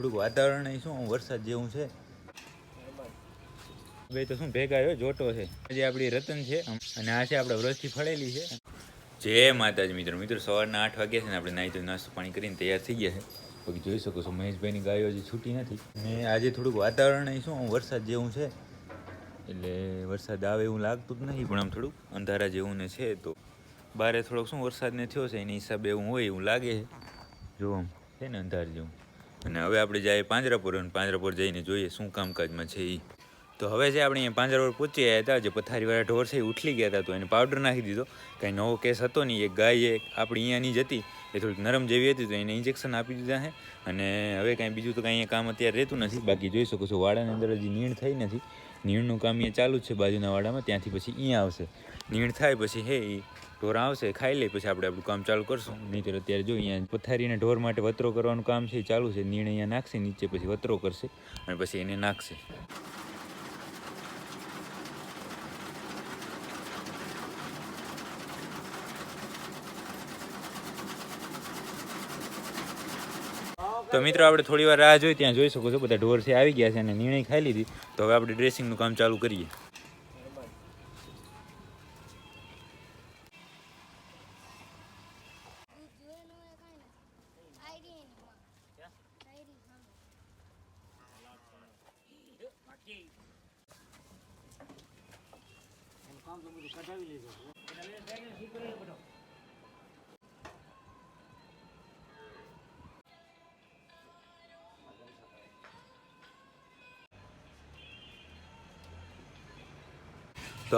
થોડુંક વાતાવરણ શું, વરસાદ જેવું છે. ભાઈ તો શું ભેગા આવ્યો જોટો છે. આજે આપણી રતન છે, અને આ છે આપણે વ્રતથી ફળેલી છે. જય માતાજી મિત્રો મિત્રો સવારના આઠ વાગ્યા છે ને આપણે નાહી તો નાસ્તો પાણી કરીને તૈયાર થઈ ગયા છે. બાકી જોઈ શકો છો મહેશભાઈની ગાયો હજી છૂટી નથી. ને આજે થોડુંક વાતાવરણ શું, વરસાદ જેવું છે. એટલે વરસાદ આવે એવું લાગતું જ નથી, પણ આમ થોડુંક અંધારા જેવું ને છે તો. બારે થોડોક શું વરસાદને થયો છે, એની હિસાબે એવું હોય એવું લાગે છે. જો આમ છે ને અંધાર જેવું. અને હવે આપણે જઈએ પાંજરાપુર અને પાંજરાપુર જઈને જોઈએ શું કામકાજમાં છે એ તો હવે જે આપણે અહીંયા પાંજરાપુર પહોંચી ગયા હતા, જે પથારીવાળા ઢોર છે એ ઉઠલી ગયા હતા, તો એને પાવડર નાખી દીધો. કંઈ નવો કેસ હતો નહીં, એક ગાય એક આપણી અહીંયાની જ હતી, એ થોડીક નરમ જેવી હતી, તો એને ઇન્જેક્શન આપી દીધા છે. અને હવે કાંઈ બીજું તો કાંઈ કામ અત્યારે રહેતું નથી. બાકી જોઈ શકો છો, વાડાની અંદર હજી નીણ થઈ નથી. નીણનું કામ અહીંયા ચાલુ જ છે બાજુના વાડામાં, ત્યાંથી પછી અહીંયા આવશે. નીણ થાય પછી હે એ ઢોર આવશે, ખાઈ લે, પછી આપણે આપણું કામ ચાલુ કરશું. નહીં અત્યારે જો અહીંયા પથારીને ઢોર માટે વતરો કરવાનું કામ છે ચાલુ છે. નીણ અહીંયા નાખશે, નીચે પછી વતરો કરશે અને પછી એને નાખશે. તો મિત્રો, આપણે થોડી વાર રાહ જોઈ, ત્યાં જોઈ શકો છો, બધા ઢોર છે, આવી ગયા છે અને નિર્ણય ખાઈ લીધી. તો હવે આપણે ડ્રેસિંગનું કામ ચાલુ કરીએ. તો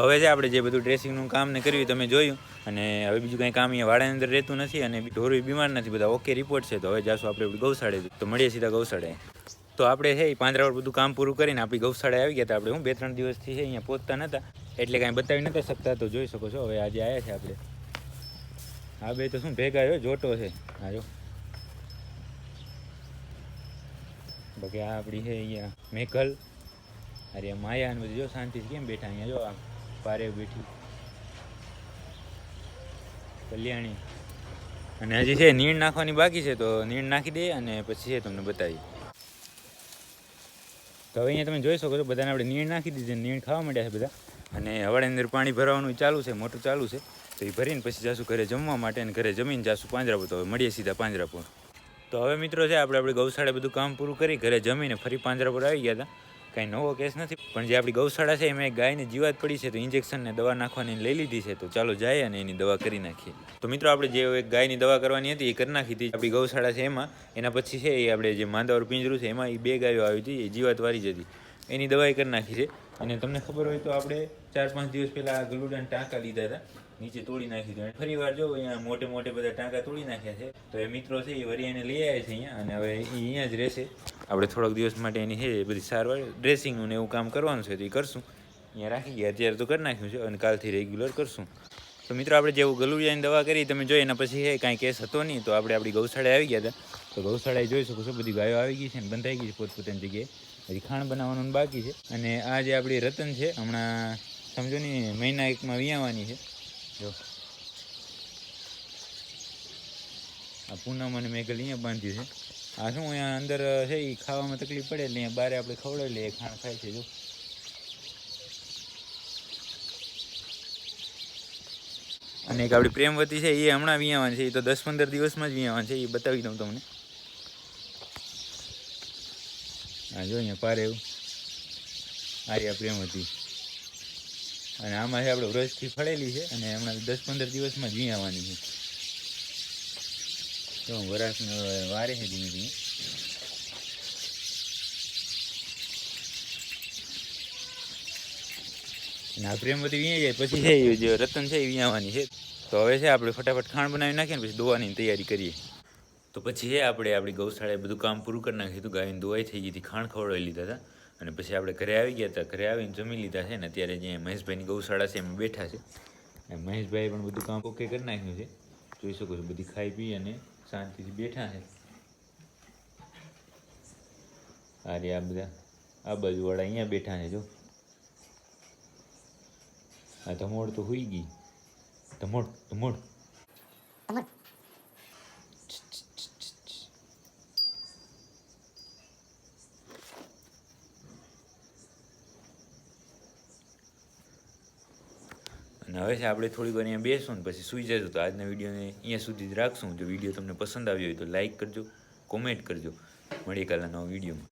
હવે જે આપણે જે બધું ડ્રેસિંગનું કામ ને કર્યું તમે જોયું. અને હવે બીજું કંઈ કામ અહીંયા વાડાની અંદર રહેતું નથી અને ઢોરું બીમાર નથી. બધા ઓકે રિપોર્ટ છે. તો હવે જાશું આપણે ગૌશાળે. તો મળીએ સીધા ગૌશાળે. તો આપણે છે પાંદરા બધું કામ પૂરું કરીને આપણી ગૌશાળે આવી ગયા હતા. આપણે હું બે ત્રણ દિવસથી છે અહીંયા પહોંચતા નહોતા એટલે કાંઈ બતાવી નતા શકતા, તો જોઈ શકો છો. હવે આજે આવ્યા છે આપણે. આ બે તો શું, ભેગા આવ્યો જોટો છે. હા જો. બાકી આ આપણી છે અહીંયા મેઘલ. અરે માયા ને બધી જો શાંતિથી કેમ બેઠા અહીંયા? જો આમ પારે બેઠી. કલ્યાણી. અને હજી છે, નીણ નાખવાની બાકી છે, તો નીણ નાખી દઈએ અને પછી છે તમને બતાવી. તો હવે અહીંયા તમે જોઈ શકો છો, બધાને આપણે નીણ નાખી દીધી નીણ ખાવા માંડ્યા છે બધા. અને હવાડે અંદર પાણી ભરવાનું ચાલુ છે મોટર ચાલુ છે, તો એ ભરીને પછી જાશું ઘરે જમવા માટે અને ઘરે જમીને જાશું પાંજરાપુર તો હવે મળીએ સીધા પાંજરાપુર તો હવે મિત્રો છે, આપણે આપણે ગૌશાળા બધું કામ પૂરું કરી ઘરે જમીને ફરી પાંજરાપુર આવી ગયા હતા. કાંઈ નવો કેસ નથી, પણ જે આપણી ગૌશાળા છે, એમાં એક ગાયની જીવાત પડી છે, તો ઇન્જેક્શન ને દવા નાખવાની લઈ લીધી છે, તો ચાલો જાય અને એની દવા કરી નાખીએ. તો મિત્રો આપણે જે એક ગાયની દવા કરવાની હતી, એ કરી નાખી હતી. આપણી ગૌશાળા છે એમાં, એના પછી છે, એ આપણે જે માંદાવર પિંજરું છે, એમાં એ બે ગાયો આવી હતી, એ જીવાત વારી જતી એની દવાઈ કરી નાખી છે. અને તમને ખબર હોય તો આપણે ચાર પાંચ દિવસ પહેલાં ગલુડાના ટાંકા લીધા હતા. નીચે તોડી નાખી દીધું. ફરી વાર જો અહીંયા મોટે મોટે બધા ટાંકા તોડી નાખ્યા છે. તો એ મિત્રો છે, એ વરી એને લઈ આવ્યા છે અહીંયા અને હવે એ અહીંયા જ રહેશે. આપણે થોડાક દિવસ માટે એની છે બધી સારવાર ડ્રેસિંગનું ને એવું કામ કરવાનું છે તો એ કરશું. અહીંયા રાખી ગયા અત્યારે તો કરી નાખ્યું છે અને કાલથી રેગ્યુલર કરશું. તો મિત્રો, આપણે જેવું ગલુડિયાની દવા કરી, તમે જોઈ એના પછી હે, કાંઈ કેસ હતો નહીં. તો આપણે આપણી ગૌશાળાએ આવી ગયા હતા. તો ગૌશાળાએ જોઈ શકો છો, બધી ગાયો આવી ગઈ છે ને બંધાઈ ગઈ છે પોતપોતાની જગ્યાએ. હજી ખાણ બનાવવાનું બાકી છે. અને આ જે આપણી રતન છે, હમણાં સમજો ને, મહિના એકમાં વિયાવાની છે. જો. આ પૂનમ અને મેઘલ અહીંયા બાંધ્યું છે. આ શું, અહીંયા અંદર છે એ ખાવામાં તકલીફ પડે એટલે અહીંયા બારે આપણે ખવડાવી લઈએ ખાણ ખાય છે, જો. અને એક આપણી પ્રેમવતી છે એ હમણાં વિયાવાની છે એ તો દસ પંદર દિવસમાં જ વિયાવાની છે એ બતાવી દઉં તમને. હા જો અહીંયા પારે એવું આર્યા પ્રેમવતી. અને આમાં છે આપણે વ્રજથી ફળેલી છે અને હમણાં દસ પંદર દિવસમાં જી આવવાની છે. તો વરાસને વારે છે ધીમે ધીમે. અને આ પ્રેમવતી વિયાઈ જાય, પછી છે જે રતન છે એ વિયાવાની છે. તો હવે છે આપણે ફટાફટ ખાણ બનાવી નાખીએ ને પછી દોવાની તૈયારી કરીએ. તો પછી છે આપણે આપણી ગૌશાળાએ બધું કામ પૂરું કરી નાખ્યું હતું ગાયને દોવાઈ થઈ ગઈ હતી, ખાણ ખવડાવી લીધા હતા. અને પછી આપણે ઘરે આવી ગયા હતા. ઘરે આવીને જમી લીધા છે ને અત્યારે જે મહેશભાઈની ગૌશાળા છે એમાં બેઠા છે. મહેશભાઈ પણ બધું કામ ઓકે કરી નાખ્યું છે. જોઈ શકો છો, બધી ખાઈ પી અને શાંતિથી બેઠા છે. અરે આ બધા. આ બાજુવાળા અહીંયા બેઠા છે, જો. આ ધમોડ તો હોઈ ગઈ. ધમોડ ધમોડ અને હવે છે આપણે થોડી વાર અહીંયા બેસું ને પછી સૂઈ જજો તો આજના વિડીયોને અહીંયા સુધી જ રાખશું. જો વીડિયો તમને પસંદ આવ્યો હોય તો લાઈક કરજો, કોમેન્ટ કરજો. મળીએ કાલના નવા વિડીયોમાં.